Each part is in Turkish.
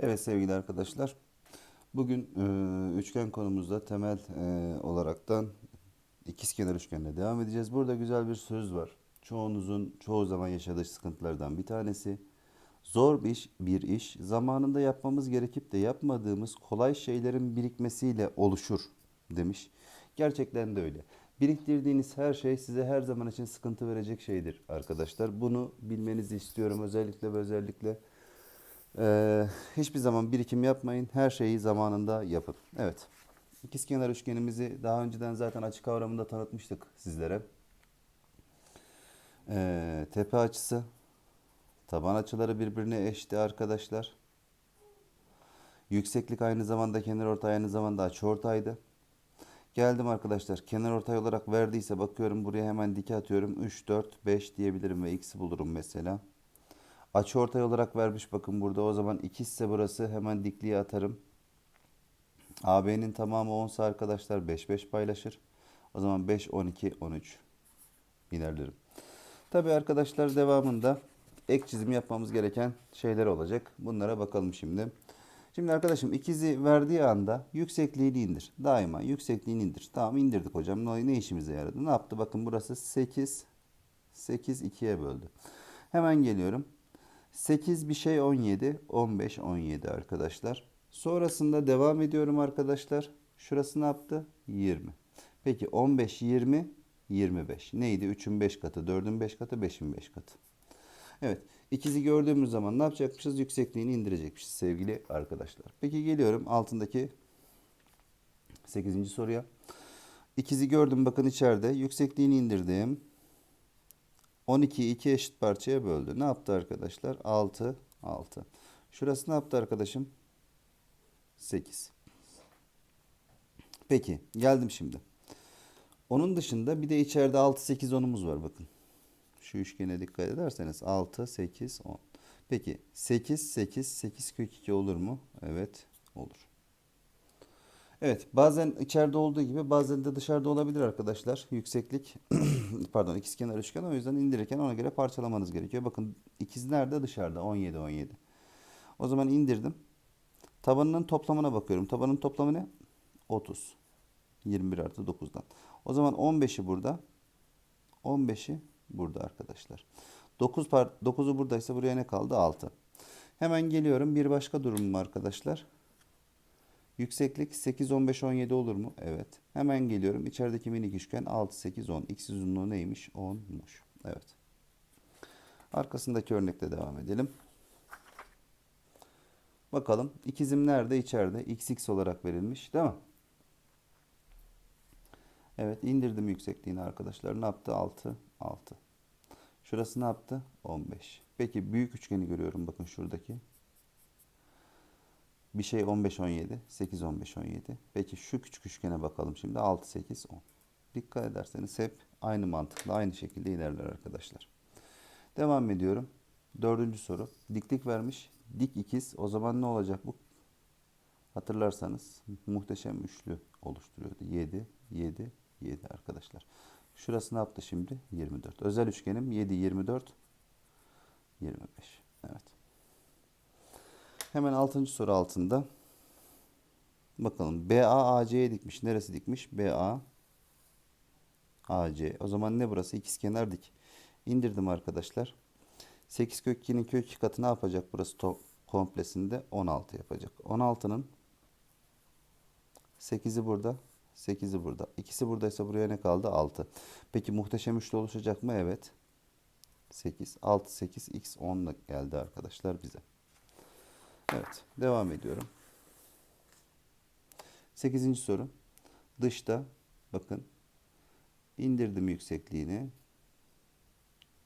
Evet sevgili arkadaşlar. Bugün e, üçgen konumuzda temel e, olaraktan ikizkenar üçgenle devam edeceğiz. Burada güzel bir söz var. Çoğunuzun çoğu zaman yaşadığı sıkıntılardan bir tanesi. Zor bir iş, bir iş zamanında yapmamız gerekip de yapmadığımız kolay şeylerin birikmesiyle oluşur demiş. Gerçekten de öyle. Biriktirdiğiniz her şey size her zaman için sıkıntı verecek şeydir arkadaşlar. Bunu bilmenizi istiyorum özellikle ve özellikle. Ee, hiçbir zaman birikim yapmayın. Her şeyi zamanında yapın. Evet. İkizkenar üçgenimizi daha önceden zaten açı kavramında tanıtmıştık sizlere. Ee, tepe açısı, taban açıları birbirine eşti arkadaşlar. Yükseklik aynı zamanda kenar ortay aynı zamanda açı ortaydı. Geldim arkadaşlar. Kenar ortay olarak verdiyse bakıyorum buraya hemen dike atıyorum. 3, 4, 5 diyebilirim ve x'i bulurum mesela. Açı ortay olarak vermiş bakın burada. O zaman ikizse burası hemen dikliğe atarım. AB'nin tamamı 10 ise arkadaşlar 5 5 paylaşır. O zaman 5 12 13 ilerlerim. Tabi arkadaşlar devamında ek çizim yapmamız gereken şeyler olacak. Bunlara bakalım şimdi. Şimdi arkadaşım ikizi verdiği anda yüksekliğini indir. Daima yüksekliğini indir. Tamam indirdik hocam. Ne, ne işimize yaradı? Ne yaptı? Bakın burası 8 8 2'ye böldü. Hemen geliyorum. 8 bir şey 17, 15 17 arkadaşlar. Sonrasında devam ediyorum arkadaşlar. Şurası ne yaptı? 20. Peki 15 20 25. Neydi? 3'ün 5 katı, 4'ün 5 katı, 5'in 5 katı. Evet. ikizi gördüğümüz zaman ne yapacakmışız? Yüksekliğini indirecekmişiz sevgili arkadaşlar. Peki geliyorum altındaki 8. soruya. İkizi gördüm bakın içeride. Yüksekliğini indirdim. 12'yi iki eşit parçaya böldü. Ne yaptı arkadaşlar? 6, 6. Şurası ne yaptı arkadaşım? 8. Peki geldim şimdi. Onun dışında bir de içeride 6, 8, 10'umuz var bakın. Şu üçgene dikkat ederseniz 6, 8, 10. Peki 8, 8, 8 kök 2 olur mu? Evet olur. Evet bazen içeride olduğu gibi bazen de dışarıda olabilir arkadaşlar. Yükseklik pardon ikizkenar üçgen o yüzden indirirken ona göre parçalamanız gerekiyor. Bakın ikiz nerede dışarıda 17 17. O zaman indirdim. Tabanının toplamına bakıyorum. Tabanın toplamı ne? 30. 21 artı 9'dan. O zaman 15'i burada. 15'i burada arkadaşlar. 9 par 9'u buradaysa buraya ne kaldı? 6. Hemen geliyorum. Bir başka durumum arkadaşlar. Yükseklik 8, 15, 17 olur mu? Evet. Hemen geliyorum. İçerideki minik üçgen 6, 8, 10. X uzunluğu neymiş? 10'muş. Evet. Arkasındaki örnekle devam edelim. Bakalım. ikizim nerede? İçeride. XX olarak verilmiş. Değil mi? Evet. indirdim yüksekliğini arkadaşlar. Ne yaptı? 6, 6. Şurası ne yaptı? 15. Peki büyük üçgeni görüyorum. Bakın şuradaki. Bir şey 15 17, 8 15 17. Peki şu küçük üçgene bakalım şimdi 6 8 10. Dikkat ederseniz hep aynı mantıkla aynı şekilde ilerler arkadaşlar. Devam ediyorum. Dördüncü soru. Diklik vermiş. Dik ikiz. O zaman ne olacak bu? Hatırlarsanız muhteşem üçlü oluşturuyordu. 7 7 7 arkadaşlar. Şurası ne yaptı şimdi? 24. Özel üçgenim 7 24 25. Evet. Hemen 6. soru altında. Bakalım. BA AC'ye dikmiş. Neresi dikmiş? BA AC. O zaman ne burası? İkizkenar dik. İndirdim arkadaşlar. 8 kök 2'nin kök 2 katı ne yapacak burası komplesinde? 16 yapacak. 16'nın 8'i burada. 8'i burada. İkisi buradaysa buraya ne kaldı? 6. Peki muhteşem üçlü oluşacak mı? Evet. 8. 6, 8, x 10 geldi arkadaşlar bize. Evet. Devam ediyorum. Sekizinci soru. Dışta bakın indirdim yüksekliğini.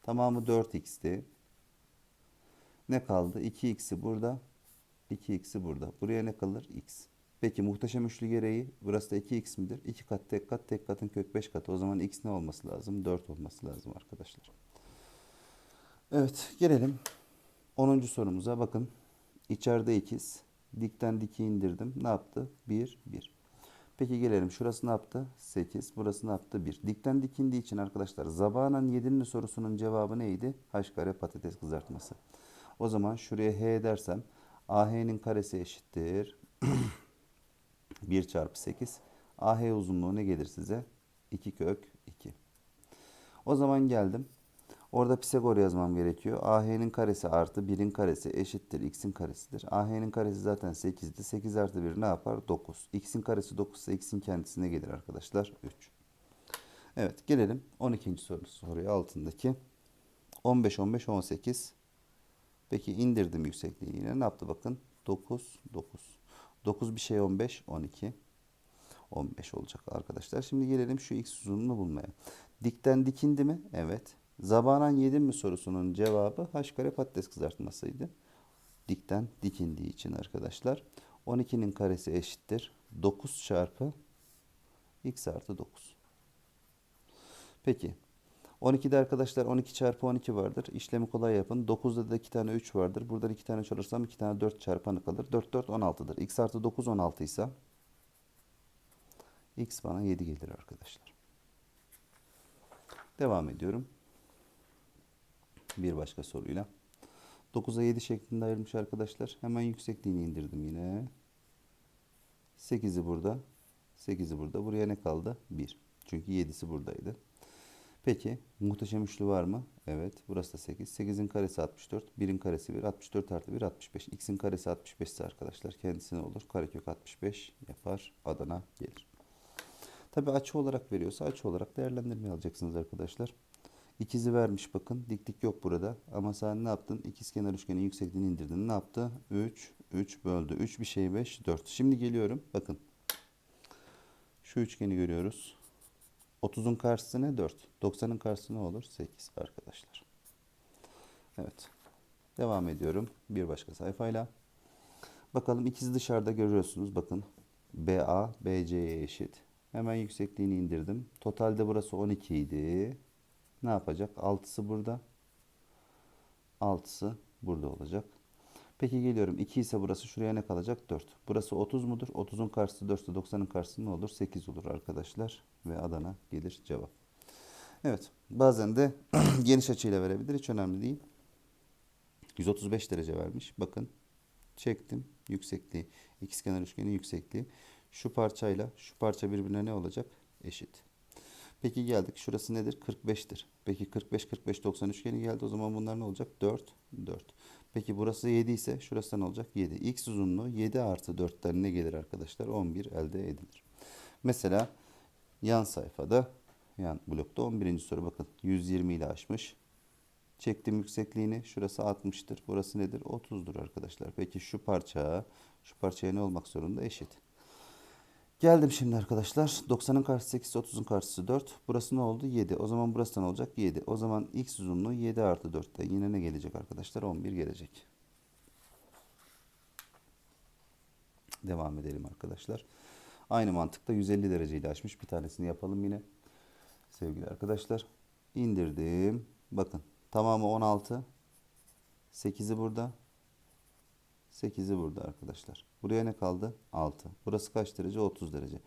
Tamamı 4x'ti. Ne kaldı? 2x'i burada. 2x'i burada. Buraya ne kalır? x. Peki muhteşem üçlü gereği burası da 2x midir? 2 kat tek kat tek katın kök 5 katı. O zaman x ne olması lazım? 4 olması lazım arkadaşlar. Evet gelelim 10. sorumuza bakın. İçeride ikiz. Dikten diki indirdim. Ne yaptı? 1, 1. Peki gelelim. Şurası ne yaptı? 8. Burası ne yaptı? 1. Dikten dik indiği için arkadaşlar Zabağı'nın 7. sorusunun cevabı neydi? H kare patates kızartması. O zaman şuraya H dersem AH'nin karesi eşittir. 1 çarpı 8. AH uzunluğu ne gelir size? 2 kök 2. O zaman geldim. Orada Pisagor yazmam gerekiyor. AH'nin karesi artı 1'in karesi eşittir x'in karesidir. AH'nin karesi zaten 8'di. 8 artı 1 ne yapar? 9. x'in karesi 9 ise x'in kendisine gelir arkadaşlar. 3. Evet gelelim 12. soru soruya altındaki. 15, 15, 18. Peki indirdim yüksekliği yine. Ne yaptı bakın? 9, 9. 9 bir şey 15, 12. 15 olacak arkadaşlar. Şimdi gelelim şu x uzunluğunu bulmaya. Dikten dikindi mi? Evet. Zabanan yedin mi sorusunun cevabı h kare patates kızartmasıydı. Dikten dikindiği için arkadaşlar. 12'nin karesi eşittir. 9 çarpı x artı 9. Peki. 12'de arkadaşlar 12 çarpı 12 vardır. İşlemi kolay yapın. 9'da da 2 tane 3 vardır. Buradan 2 tane çalışırsam 2 tane 4 çarpanı kalır. 4 4 16'dır. x artı 9 16 ise x bana 7 gelir arkadaşlar. Devam ediyorum. Bir başka soruyla. 9'a 7 şeklinde ayırmış arkadaşlar. Hemen yüksekliğini indirdim yine. 8'i burada. 8'i burada. Buraya ne kaldı? 1. Çünkü 7'si buradaydı. Peki muhteşem üçlü var mı? Evet. Burası da 8. 8'in karesi 64. 1'in karesi 1. 64 artı 1 65. X'in karesi 65 ise arkadaşlar kendisine olur. Karekök 65 yapar. Adana gelir. Tabi açı olarak veriyorsa açı olarak değerlendirmeye alacaksınız arkadaşlar. İkizi vermiş bakın. Diklik yok burada. Ama sen ne yaptın? İkizkenar üçgenin yüksekliğini indirdin. Ne yaptı? 3, 3 böldü. 3 bir şey 5, 4. Şimdi geliyorum. Bakın. Şu üçgeni görüyoruz. 30'un karşısı ne? 4. 90'ın karşısı ne olur? 8 arkadaşlar. Evet. Devam ediyorum. Bir başka sayfayla. Bakalım ikizi dışarıda görüyorsunuz. Bakın. BA BC'ye eşit. Hemen yüksekliğini indirdim. Totalde burası 12 idi. Ne yapacak? 6'sı burada. 6'sı burada olacak. Peki geliyorum. 2 ise burası şuraya ne kalacak? 4. Burası 30 mudur? 30'un karşısı 4 ise 90'ın karşısı ne olur? 8 olur arkadaşlar. Ve Adana gelir cevap. Evet. Bazen de geniş açıyla verebilir. Hiç önemli değil. 135 derece vermiş. Bakın. Çektim. Yüksekliği. İkizkenar üçgenin yüksekliği. Şu parçayla şu parça birbirine ne olacak? Eşit. Peki geldik. Şurası nedir? 45'tir. Peki 45 45 90 üçgeni geldi. O zaman bunlar ne olacak? 4 4. Peki burası 7 ise şurası ne olacak? 7. X uzunluğu 7 artı 4'ten ne gelir arkadaşlar? 11 elde edilir. Mesela yan sayfada yan blokta 11. soru bakın 120 ile aşmış. Çektim yüksekliğini. Şurası 60'tır. Burası nedir? 30'dur arkadaşlar. Peki şu parça şu parçaya ne olmak zorunda? Eşit. Geldim şimdi arkadaşlar. 90'ın karşısı 8, 30'un karşısı 4. Burası ne oldu? 7. O zaman burası ne olacak? 7. O zaman x uzunluğu 7 artı 4'te. Yine ne gelecek arkadaşlar? 11 gelecek. Devam edelim arkadaşlar. Aynı mantıkta 150 dereceyle açmış. Bir tanesini yapalım yine. Sevgili arkadaşlar. İndirdim. Bakın. Tamamı 16. 8'i burada. 8'i burada arkadaşlar. Buraya ne kaldı? 6. Burası kaç derece? 30 derece.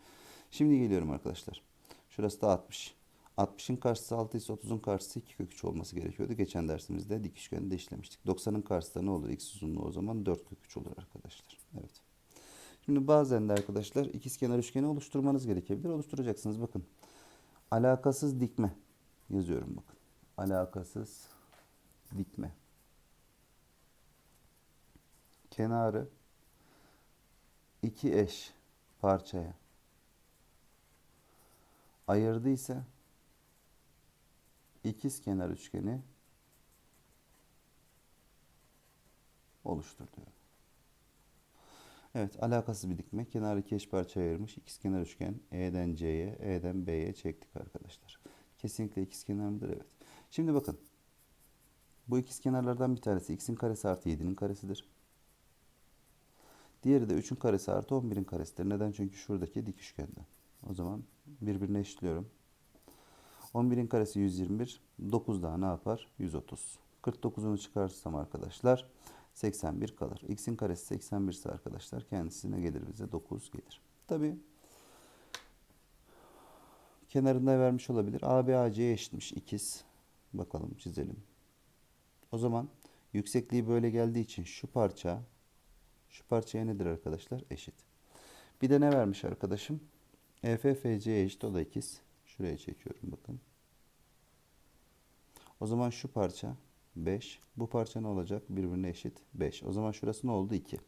Şimdi geliyorum arkadaşlar. Şurası da 60. 60'ın karşısı 6 ise 30'un karşısı 2 kök 3 olması gerekiyordu. Geçen dersimizde dik üçgende işlemiştik. 90'ın karşısında ne olur? X uzunluğu o zaman 4 kök 3 olur arkadaşlar. Evet. Şimdi bazen de arkadaşlar ikizkenar üçgeni oluşturmanız gerekebilir. Oluşturacaksınız. Bakın. Alakasız dikme yazıyorum bakın. Alakasız dikme. Kenarı iki eş parçaya ayırdıysa ikiz kenar üçgeni oluştur diyor. Evet, alakasız bir dikme. Kenarı iki eş parçaya ayırmış. İkiz kenar üçgen E'den C'ye, E'den B'ye çektik arkadaşlar. Kesinlikle ikiz kenar mıdır? Evet. Şimdi bakın. Bu ikiz kenarlardan bir tanesi x'in karesi artı 7'nin karesidir. Diğeri de 3'ün karesi artı 11'in karesidir. Neden? Çünkü şuradaki dik üçgende. O zaman birbirine eşitliyorum. 11'in karesi 121. 9 daha ne yapar? 130. 49'unu çıkarırsam arkadaşlar 81 kalır. X'in karesi 81 ise arkadaşlar kendisine gelir bize 9 gelir. Tabi kenarında vermiş olabilir. AB AC'ye eşitmiş ikiz. Bakalım çizelim. O zaman yüksekliği böyle geldiği için şu parça Şu parçaya nedir arkadaşlar? Eşit. Bir de ne vermiş arkadaşım? EFFC'ye eşit o da ikiz. Şuraya çekiyorum bakın. O zaman şu parça 5. Bu parça ne olacak? Birbirine eşit 5. O zaman şurası ne oldu? 2.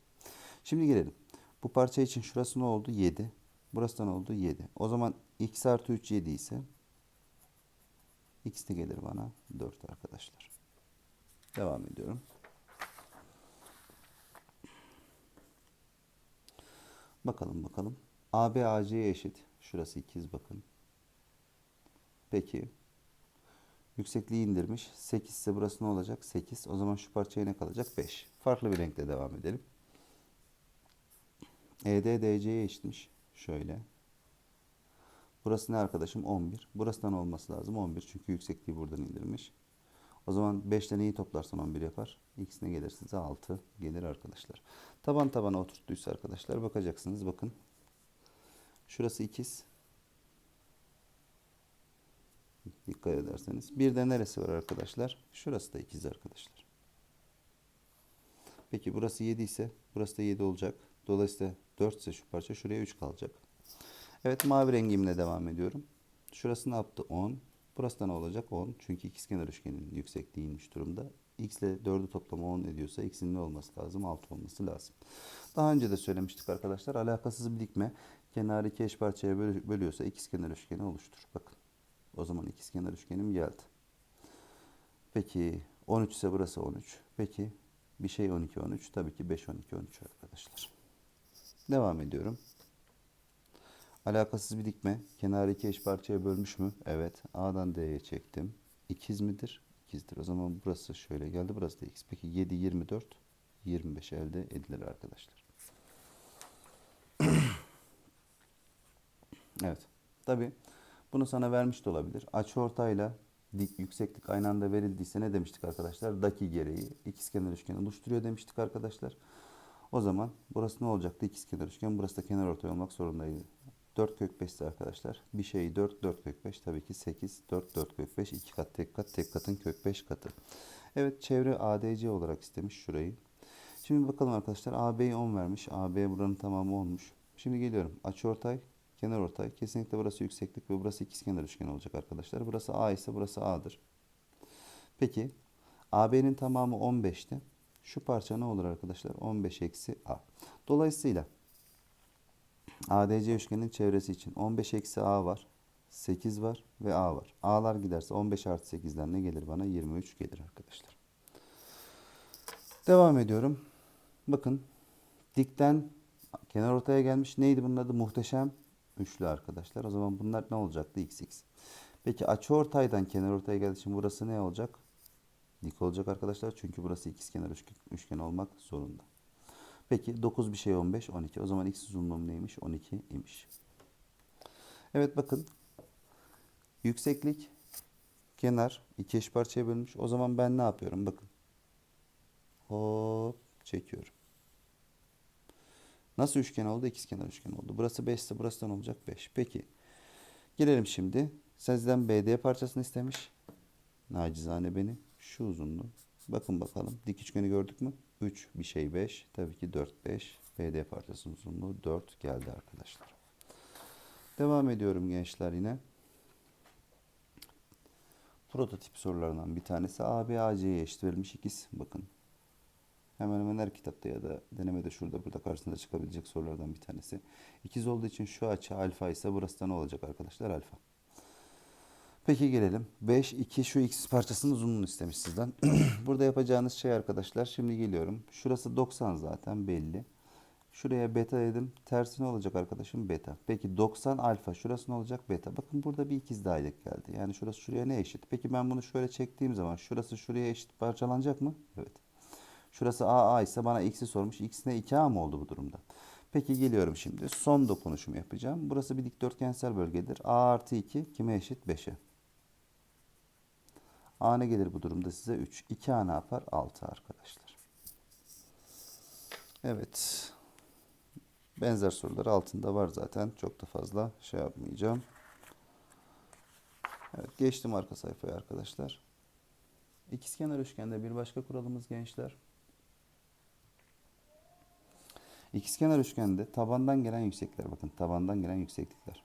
Şimdi gelelim. Bu parça için şurası ne oldu? 7. Burası da ne oldu? 7. O zaman x artı 3 7 ise x de gelir bana 4 arkadaşlar. Devam ediyorum. Bakalım bakalım. AB AC'ye eşit. Şurası ikiz bakın. Peki. Yüksekliği indirmiş. 8 ise burası ne olacak? 8. O zaman şu parçaya ne kalacak? 5. Farklı bir renkle devam edelim. ED DC'ye eşitmiş. Şöyle. Burası ne arkadaşım? 11. Burasından olması lazım 11. Çünkü yüksekliği buradan indirmiş. O zaman 5'te neyi toplarsan 11 yapar. X gelir size? 6 gelir arkadaşlar. Taban tabana oturttuysa arkadaşlar bakacaksınız. Bakın. Şurası ikiz. Dikkat ederseniz. Bir de neresi var arkadaşlar? Şurası da ikiz arkadaşlar. Peki burası 7 ise burası da 7 olacak. Dolayısıyla 4 ise şu parça şuraya 3 kalacak. Evet mavi rengimle devam ediyorum. Şurası ne yaptı? 10. Burası da ne olacak? 10. Çünkü ikizkenar üçgenin yüksekliği inmiş durumda. X ile 4'ü toplamı 10 ediyorsa x'in ne olması lazım? 6 olması lazım. Daha önce de söylemiştik arkadaşlar. Alakasız bir dikme kenarı iki eş parçaya bölü- bölüyorsa ikizkenar üçgeni oluşturur. Bakın. O zaman ikizkenar üçgenim geldi. Peki 13 ise burası 13. Peki bir şey 12 13. Tabii ki 5 12 13 arkadaşlar. Devam ediyorum. Alakasız bir dikme. Kenarı iki eş parçaya bölmüş mü? Evet. A'dan D'ye çektim. İkiz midir? İkizdir. O zaman burası şöyle geldi. Burası da x. Peki 7, 24, 25 elde edilir arkadaşlar. evet. Tabi bunu sana vermiş de olabilir. Açıortayla dik yükseklik aynı anda verildiyse ne demiştik arkadaşlar? Daki gereği ikizkenar üçgen oluşturuyor demiştik arkadaşlar. O zaman burası ne olacaktı? İkizkenar üçgen. Burası da kenar ortay olmak zorundaydı. 4 kök 5 ise arkadaşlar. Bir şey 4, 4 kök 5. Tabii ki 8, 4, 4 kök 5. 2 kat tek kat, tek katın kök 5 katı. Evet çevre ADC olarak istemiş şurayı. Şimdi bakalım arkadaşlar. AB'yi 10 vermiş. AB buranın tamamı 10'muş. Şimdi geliyorum. Açıortay, kenar ortay. Kesinlikle burası yükseklik ve burası ikizkenar üçgen olacak arkadaşlar. Burası A ise burası A'dır. Peki AB'nin tamamı 15'ti. Şu parça ne olur arkadaşlar? 15 eksi A. Dolayısıyla ADC üçgenin çevresi için 15 eksi A var. 8 var ve A var. A'lar giderse 15 artı 8'den ne gelir bana? 23 gelir arkadaşlar. Devam ediyorum. Bakın dikten kenar ortaya gelmiş. Neydi bunun adı? Muhteşem üçlü arkadaşlar. O zaman bunlar ne olacaktı? X x. Peki açı ortaydan kenar ortaya geldiği için burası ne olacak? Dik olacak arkadaşlar. Çünkü burası ikizkenar üçgen, olmak zorunda. Peki 9 bir şey 15 12. O zaman x uzunluğum neymiş? 12 imiş. Evet bakın. Yükseklik kenar iki eş parçaya bölünmüş. O zaman ben ne yapıyorum? Bakın. Hop çekiyorum. Nasıl üçgen oldu? İkizkenar üçgen oldu. Burası 5 ise burası da ne olacak? 5. Peki. Gelelim şimdi. Sizden BD parçasını istemiş. Nacizane beni. Şu uzunluğu. Bakın bakalım. Dik üçgeni gördük mü? 3 bir şey 5. Tabii ki 4 5. BD parçasının uzunluğu 4 geldi arkadaşlar. Devam ediyorum gençler yine. Prototip sorularından bir tanesi AB AC'ye eşit verilmiş ikiz. Bakın. Hemen hemen her kitapta ya da denemede şurada burada karşısında çıkabilecek sorulardan bir tanesi. İkiz olduğu için şu açı alfa ise burası da ne olacak arkadaşlar? Alfa. Peki gelelim. 5, 2 şu x parçasının uzunluğunu istemiş sizden. Burada yapacağınız şey arkadaşlar. Şimdi geliyorum. Şurası 90 zaten belli. Şuraya beta dedim. Tersi ne olacak arkadaşım? Beta. Peki 90 alfa. Şurası ne olacak? Beta. Bakın burada bir ikiz dahillik geldi. Yani şurası şuraya ne eşit? Peki ben bunu şöyle çektiğim zaman şurası şuraya eşit parçalanacak mı? Evet. Şurası AA ise bana x'i sormuş. X ne 2A mı oldu bu durumda? Peki geliyorum şimdi. Son dokunuşumu yapacağım. Burası bir dikdörtgensel bölgedir. A artı 2 kime eşit? 5'e. A ne gelir bu durumda size? 3. 2A ne yapar? 6 arkadaşlar. Evet. Benzer sorular altında var zaten. Çok da fazla şey yapmayacağım. Evet geçtim arka sayfaya arkadaşlar. İkizkenar üçgende bir başka kuralımız gençler. İkizkenar üçgende tabandan gelen yükseklikler bakın tabandan gelen yükseklikler.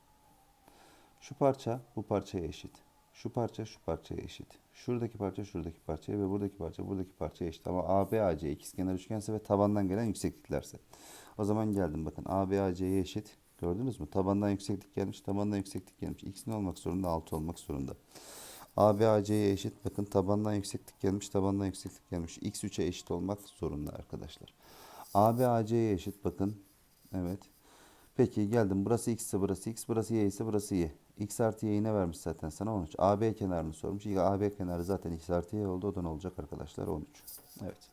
Şu parça bu parçaya eşit. Şu parça şu parçaya eşit. Şuradaki parça şuradaki parçaya ve buradaki parça buradaki parçaya eşit. Ama AB AC ikizkenar üçgense ve tabandan gelen yüksekliklerse. O zaman geldim bakın AB AC'ye eşit. Gördünüz mü? Tabandan yükseklik gelmiş, tabandan yükseklik gelmiş. X ne olmak zorunda? 6 olmak zorunda. AB AC'ye eşit. Bakın tabandan yükseklik gelmiş, tabandan yükseklik gelmiş. X 3'e eşit olmak zorunda arkadaşlar. AB AC'ye eşit. Bakın. Evet. Peki geldim. Burası X ise burası X, burası Y ise burası Y. X artı Y'yi ne vermiş zaten sana 13. AB kenarını sormuş. AB kenarı zaten X artı Y oldu. O da ne olacak arkadaşlar? 13. Evet.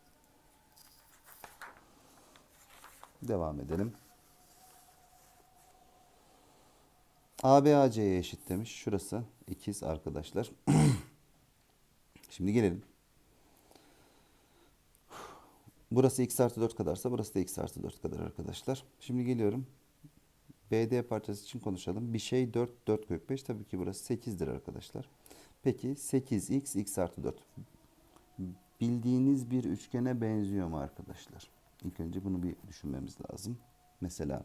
Devam edelim. AB AC'ye eşit demiş. Şurası ikiz arkadaşlar. Şimdi gelelim. Burası x artı 4 kadarsa burası da x artı 4 kadar arkadaşlar. Şimdi geliyorum. BD parçası için konuşalım. Bir şey 4, 4 kök 5. Tabii ki burası 8'dir arkadaşlar. Peki 8x, x artı 4. Bildiğiniz bir üçgene benziyor mu arkadaşlar? İlk önce bunu bir düşünmemiz lazım. Mesela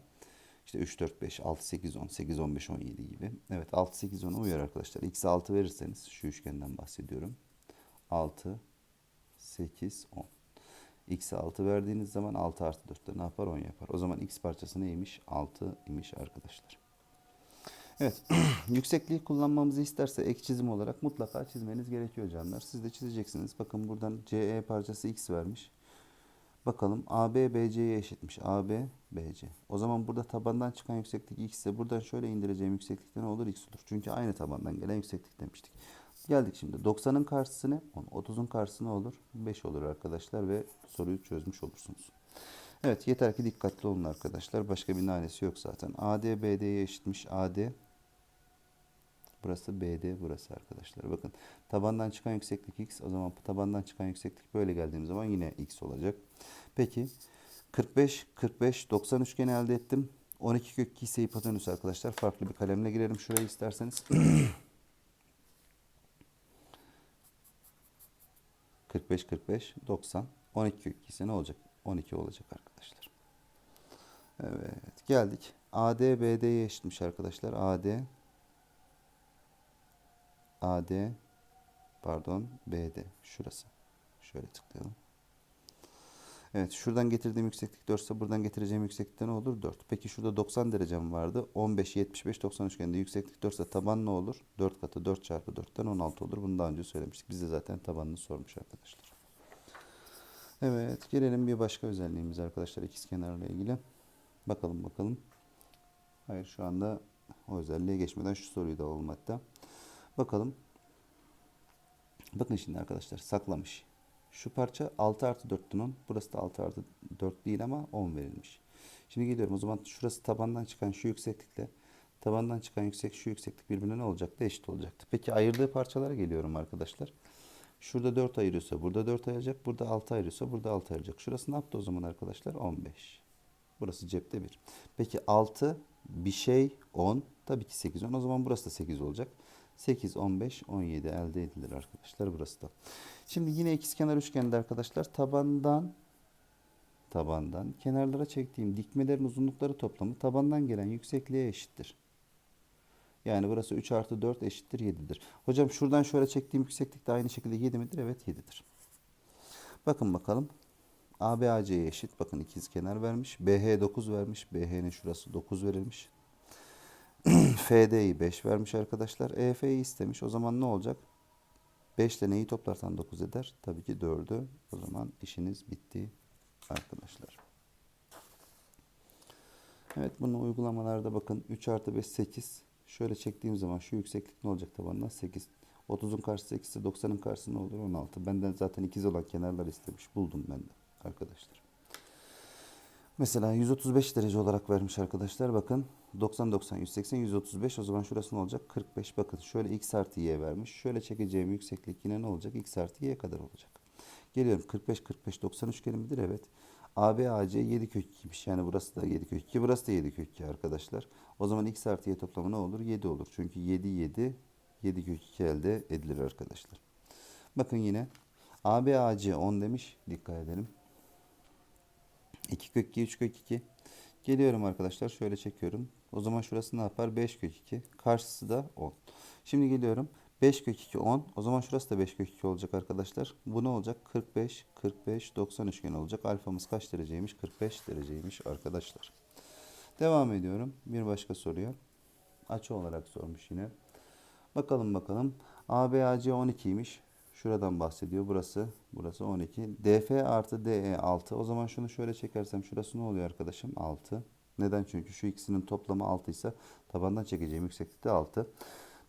işte 3, 4, 5, 6, 8, 10, 8, 15, 17 gibi. Evet 6, 8, 10'a uyar arkadaşlar. X'e 6 verirseniz şu üçgenden bahsediyorum. 6, 8, 10. X'e 6 verdiğiniz zaman 6 artı 4 de ne yapar? 10 yapar. O zaman X parçası neymiş? 6 imiş arkadaşlar. Evet. Yüksekliği kullanmamızı isterse ek çizim olarak mutlaka çizmeniz gerekiyor canlar. Siz de çizeceksiniz. Bakın buradan CE parçası X vermiş. Bakalım AB BC'ye eşitmiş. AB BC. O zaman burada tabandan çıkan yükseklik X ise buradan şöyle indireceğim yükseklikte ne olur? X olur. Çünkü aynı tabandan gelen yükseklik demiştik. Geldik şimdi. 90'ın karşısı ne? 10. 30'un karşısı ne olur? 5 olur arkadaşlar ve soruyu çözmüş olursunuz. Evet yeter ki dikkatli olun arkadaşlar. Başka bir nanesi yok zaten. AD BD'ye eşitmiş. AD Burası BD burası arkadaşlar. Bakın tabandan çıkan yükseklik X. O zaman tabandan çıkan yükseklik böyle geldiğim zaman yine X olacak. Peki 45, 45, 90 üçgeni elde ettim. 12 kök 2 ise hipotenüs arkadaşlar. Farklı bir kalemle girelim şuraya isterseniz. 45, 45, 90. 12 kök 2 ise ne olacak? 12 olacak arkadaşlar. Evet geldik. AD BD'ye eşitmiş arkadaşlar. AD AD pardon BD şurası. Şöyle tıklayalım. Evet şuradan getirdiğim yükseklik 4 ise buradan getireceğim yükseklikte ne olur? 4. Peki şurada 90 derecem vardı. 15, 75, 90 üçgeninde yükseklik 4 ise taban ne olur? 4 katı 4 çarpı 4'ten 16 olur. Bunu daha önce söylemiştik. Biz de zaten tabanını sormuş arkadaşlar. Evet gelelim bir başka özelliğimiz arkadaşlar ikizkenarla ilgili. Bakalım bakalım. Hayır şu anda o özelliğe geçmeden şu soruyu da alalım hatta. Bakalım. Bakın şimdi arkadaşlar saklamış. Şu parça 6 artı 4'tün 10. Burası da 6 artı 4 değil ama 10 verilmiş. Şimdi geliyorum o zaman şurası tabandan çıkan şu yükseklikle tabandan çıkan yüksek şu yükseklik birbirine ne olacaktı? Eşit olacaktı. Peki ayırdığı parçalara geliyorum arkadaşlar. Şurada 4 ayırıyorsa burada 4 ayıracak. Burada 6 ayırıyorsa burada 6 ayıracak. Şurası ne yaptı o zaman arkadaşlar? 15. Burası cepte 1. Peki 6 bir şey 10. Tabii ki 8 10. O zaman burası da 8 olacak. 8, 15, 17 elde edilir arkadaşlar burası da. Şimdi yine ikizkenar üçgende arkadaşlar tabandan tabandan kenarlara çektiğim dikmelerin uzunlukları toplamı tabandan gelen yüksekliğe eşittir. Yani burası 3 artı 4 eşittir 7'dir. Hocam şuradan şöyle çektiğim yükseklik de aynı şekilde 7 midir? Evet 7'dir. Bakın bakalım. AB AC'ye eşit. Bakın ikiz kenar vermiş. BH 9 vermiş. BH'nin şurası 9 verilmiş. FD'yi 5 vermiş arkadaşlar. EF'yi istemiş. O zaman ne olacak? 5 ile neyi toplarsan 9 eder? Tabii ki 4'ü. O zaman işiniz bitti arkadaşlar. Evet bunu uygulamalarda bakın 3 artı 5 8. Şöyle çektiğim zaman şu yükseklik ne olacak tabanına? 8. 30'un karşısı 8 ise 90'ın karşısı ne olur? 16. Benden zaten ikiz olan kenarlar istemiş. Buldum ben de arkadaşlar. Mesela 135 derece olarak vermiş arkadaşlar. Bakın 90 90 180 135 o zaman şurası ne olacak? 45. Bakın şöyle x artı y vermiş. Şöyle çekeceğim yükseklik yine ne olacak? x artı y kadar olacak. Geliyorum 45 45 90 üçgeni midir? Evet. AB AC 7 kök 2'ymiş. Yani burası da 7 kök 2. Burası da 7 kök 2 arkadaşlar. O zaman x artı y toplamı ne olur? 7 olur. Çünkü 7 7 7 kök 2 elde edilir arkadaşlar. Bakın yine AB AC 10 demiş. Dikkat edelim. 2 kök 2 3 kök 2. Geliyorum arkadaşlar şöyle çekiyorum. O zaman şurası ne yapar? 5 kök 2. Karşısı da 10. Şimdi geliyorum. 5 kök 2 10. O zaman şurası da 5 kök 2 olacak arkadaşlar. Bu ne olacak? 45 45 90 üçgen olacak. Alfamız kaç dereceymiş? 45 dereceymiş arkadaşlar. Devam ediyorum. Bir başka soruya. Açı olarak sormuş yine. Bakalım bakalım. ABAC 12'ymiş. Şuradan bahsediyor. Burası burası 12. DF artı DE 6. O zaman şunu şöyle çekersem şurası ne oluyor arkadaşım? 6. Neden? Çünkü şu ikisinin toplamı 6 ise tabandan çekeceğim yükseklik de 6.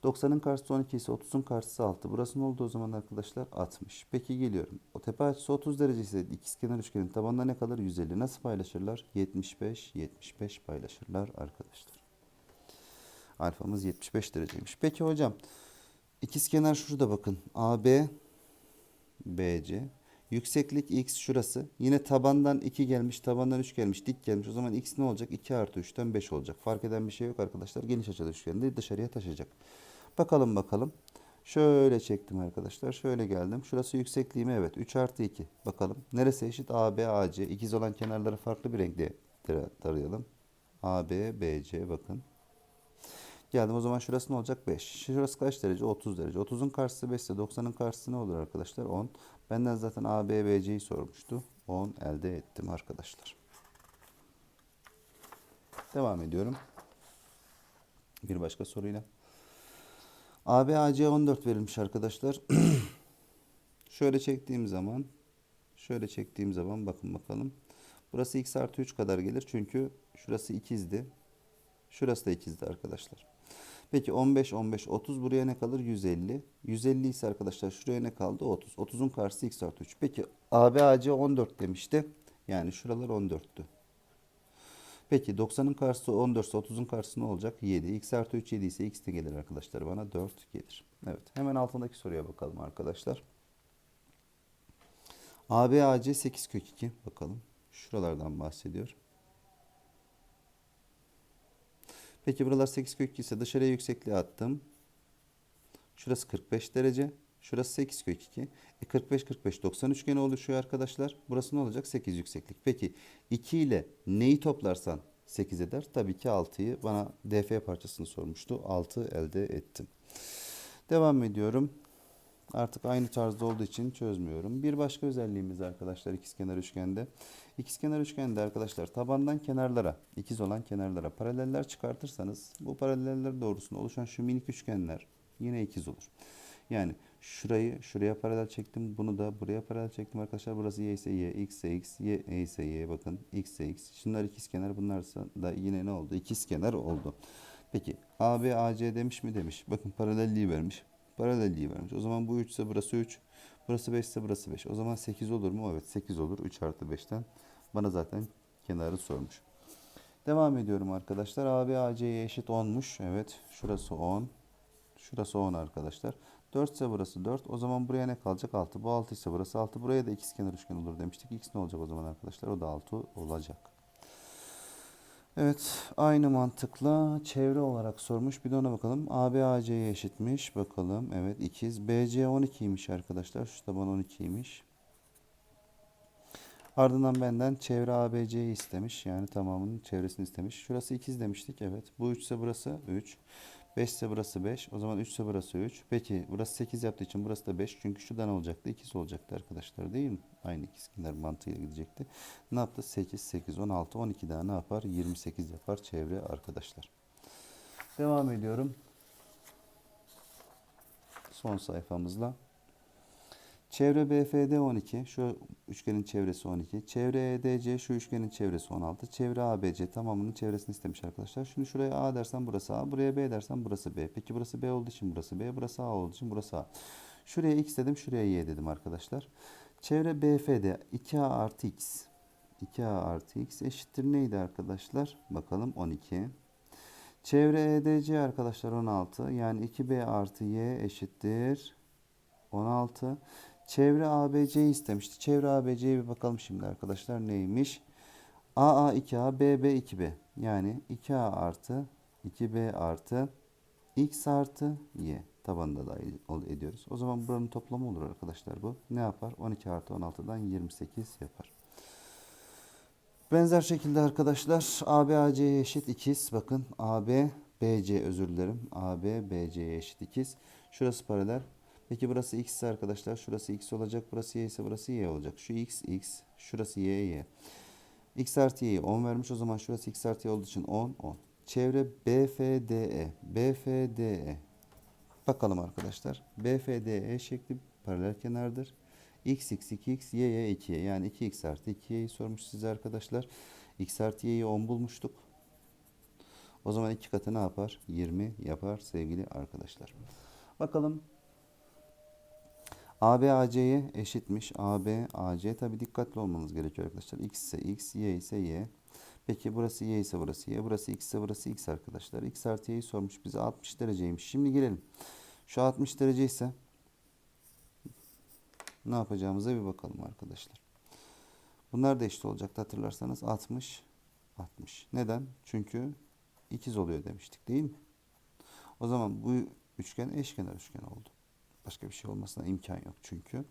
90'ın karşısı 12 ise 30'un karşısı 6. Burası ne oldu o zaman arkadaşlar? 60. Peki geliyorum. O tepe açısı 30 derece ise ikizkenar üçgenin tabanında ne kalır? 150. Nasıl paylaşırlar? 75 75 paylaşırlar arkadaşlar. Alfamız 75 dereceymiş. Peki hocam ikizkenar şurada bakın. AB BC Yükseklik x şurası. Yine tabandan 2 gelmiş, tabandan 3 gelmiş, dik gelmiş. O zaman x ne olacak? 2 artı 3'ten 5 olacak. Fark eden bir şey yok arkadaşlar. Geniş açılı üçgende dışarıya taşıyacak. Bakalım bakalım. Şöyle çektim arkadaşlar. Şöyle geldim. Şurası yüksekliğimi evet. 3 artı 2. Bakalım. Neresi eşit? AB, AC. İkiz olan kenarları farklı bir renkle tarayalım. AB, BC bakın. Geldim o zaman şurası ne olacak? 5. Şurası kaç derece? 30 derece. 30'un karşısı 5 ise 90'ın karşısı ne olur arkadaşlar? 10. Benden zaten A, B, B, C'yi sormuştu. 10 elde ettim arkadaşlar. Devam ediyorum. Bir başka soruyla. AB, AC 14 verilmiş arkadaşlar. şöyle çektiğim zaman şöyle çektiğim zaman bakın bakalım. Burası x artı 3 kadar gelir. Çünkü şurası ikizdi. Şurası da ikizdi arkadaşlar. Peki 15, 15, 30 buraya ne kalır? 150. 150 ise arkadaşlar şuraya ne kaldı? 30. 30'un karşısı x artı 3. Peki AB AC 14 demişti. Yani şuralar 14'tü. Peki 90'ın karşısı 14 ise 30'un karşısı ne olacak? 7. x artı 3 7 ise x de gelir arkadaşlar. Bana 4 gelir. Evet. Hemen altındaki soruya bakalım arkadaşlar. AB AC 8 kök 2. Bakalım. Şuralardan bahsediyor. Peki buralar 8 kök 2 ise dışarıya yüksekliği attım. Şurası 45 derece. Şurası 8 kök 2. E 45 45 90 üçgeni oluşuyor arkadaşlar. Burası ne olacak? 8 yükseklik. Peki 2 ile neyi toplarsan 8 eder. Tabii ki 6'yı bana DF parçasını sormuştu. 6 elde ettim. Devam ediyorum. Artık aynı tarzda olduğu için çözmüyorum. Bir başka özelliğimiz arkadaşlar ikizkenar üçgende. İkizkenar üçgende arkadaşlar tabandan kenarlara, ikiz olan kenarlara paraleller çıkartırsanız bu paraleller doğrusunda oluşan şu minik üçgenler yine ikiz olur. Yani şurayı şuraya paralel çektim. Bunu da buraya paralel çektim arkadaşlar. Burası y ise y, x ise x, y ise y. Bakın x ise x. Şunlar ikizkenar. Bunlar da yine ne oldu? İkizkenar oldu. Peki AB AC demiş mi demiş. Bakın paralelliği vermiş. Paralelliği vermiş. O zaman bu 3 ise burası 3. Burası 5 ise burası 5. O zaman 8 olur mu? Evet 8 olur. 3 artı 5'ten. Bana zaten kenarı sormuş. Devam ediyorum arkadaşlar. AB AC'ye eşit 10'muş. Evet. Şurası 10. Şurası 10 arkadaşlar. 4 ise burası 4. O zaman buraya ne kalacak? 6. Bu 6 ise burası 6. Buraya da ikizkenar üçgen olur demiştik. X ne olacak o zaman arkadaşlar? O da 6 olacak. Evet, aynı mantıkla çevre olarak sormuş. Bir de ona bakalım. AB AC'ye eşitmiş. Bakalım. Evet, ikiz. BC 12'ymiş arkadaşlar. Şu taban 12'ymiş. Ardından benden çevre ABC'yi istemiş. Yani tamamının çevresini istemiş. Şurası ikiz demiştik. Evet. Bu 3 ise burası 3. 5 ise burası 5. O zaman 3 ise burası 3. Peki burası 8 yaptığı için burası da 5. Çünkü şurada ne olacaktı? 2 olacaktı arkadaşlar değil mi? Aynı ikizkenar mantığıyla gidecekti. Ne yaptı? 8, 8, 16, 12 daha ne yapar? 28 yapar çevre arkadaşlar. Devam ediyorum. Son sayfamızla. Çevre BFD 12. Şu üçgenin çevresi 12. Çevre EDC şu üçgenin çevresi 16. Çevre ABC tamamının çevresini istemiş arkadaşlar. Şimdi şuraya A dersen burası A. Buraya B dersen burası B. Peki burası B olduğu için burası B. Burası A olduğu için burası A. Şuraya X dedim. Şuraya Y dedim arkadaşlar. Çevre BFD 2A artı X. 2A artı X eşittir neydi arkadaşlar? Bakalım 12. Çevre EDC arkadaşlar 16. Yani 2B artı Y eşittir 16. Çevre ABC istemişti. Çevre ABC'ye bir bakalım şimdi arkadaşlar neymiş? AA 2A, BB 2B. Yani 2A artı 2B artı X artı Y. Tabanında da ediyoruz. O zaman buranın toplamı olur arkadaşlar bu. Ne yapar? 12 artı 16'dan 28 yapar. Benzer şekilde arkadaşlar AB AC'ye eşit ikiz. Bakın AB BC özür dilerim. AB BC'ye eşit ikiz. Şurası paralel. Peki burası x ise arkadaşlar şurası x olacak. Burası y ise burası y olacak. Şu x x. Şurası y y. x artı y'yi 10 vermiş. O zaman şurası x artı y olduğu için 10 10. Çevre BFDE. BFDE. Bakalım arkadaşlar. BFDE şekli paralel kenardır. x x 2x y y 2y yani 2x artı 2y'yi sormuş size arkadaşlar. x artı y'yi 10 bulmuştuk. O zaman iki katı ne yapar? 20 yapar sevgili arkadaşlar. Bakalım. AB AC'ye eşitmiş. AB AC tabi dikkatli olmanız gerekiyor arkadaşlar. X ise X, Y ise Y. Peki burası Y ise burası Y. Burası X ise burası X arkadaşlar. X artı Y'yi sormuş bize 60 dereceymiş. Şimdi girelim. Şu 60 derece ise ne yapacağımıza bir bakalım arkadaşlar. Bunlar da eşit olacaktı hatırlarsanız 60 60. Neden? Çünkü ikiz oluyor demiştik değil mi? O zaman bu üçgen eşkenar üçgen oldu. Başka bir şey olmasına imkan yok çünkü.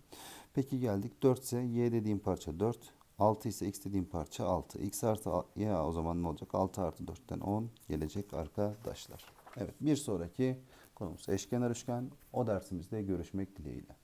Peki geldik 4 ise y dediğim parça 4. 6 ise x dediğim parça 6. x artı y o zaman ne olacak? 6 artı 4'ten 10 gelecek arkadaşlar. Evet bir sonraki konumuz eşkenar üçgen. O dersimizde görüşmek dileğiyle.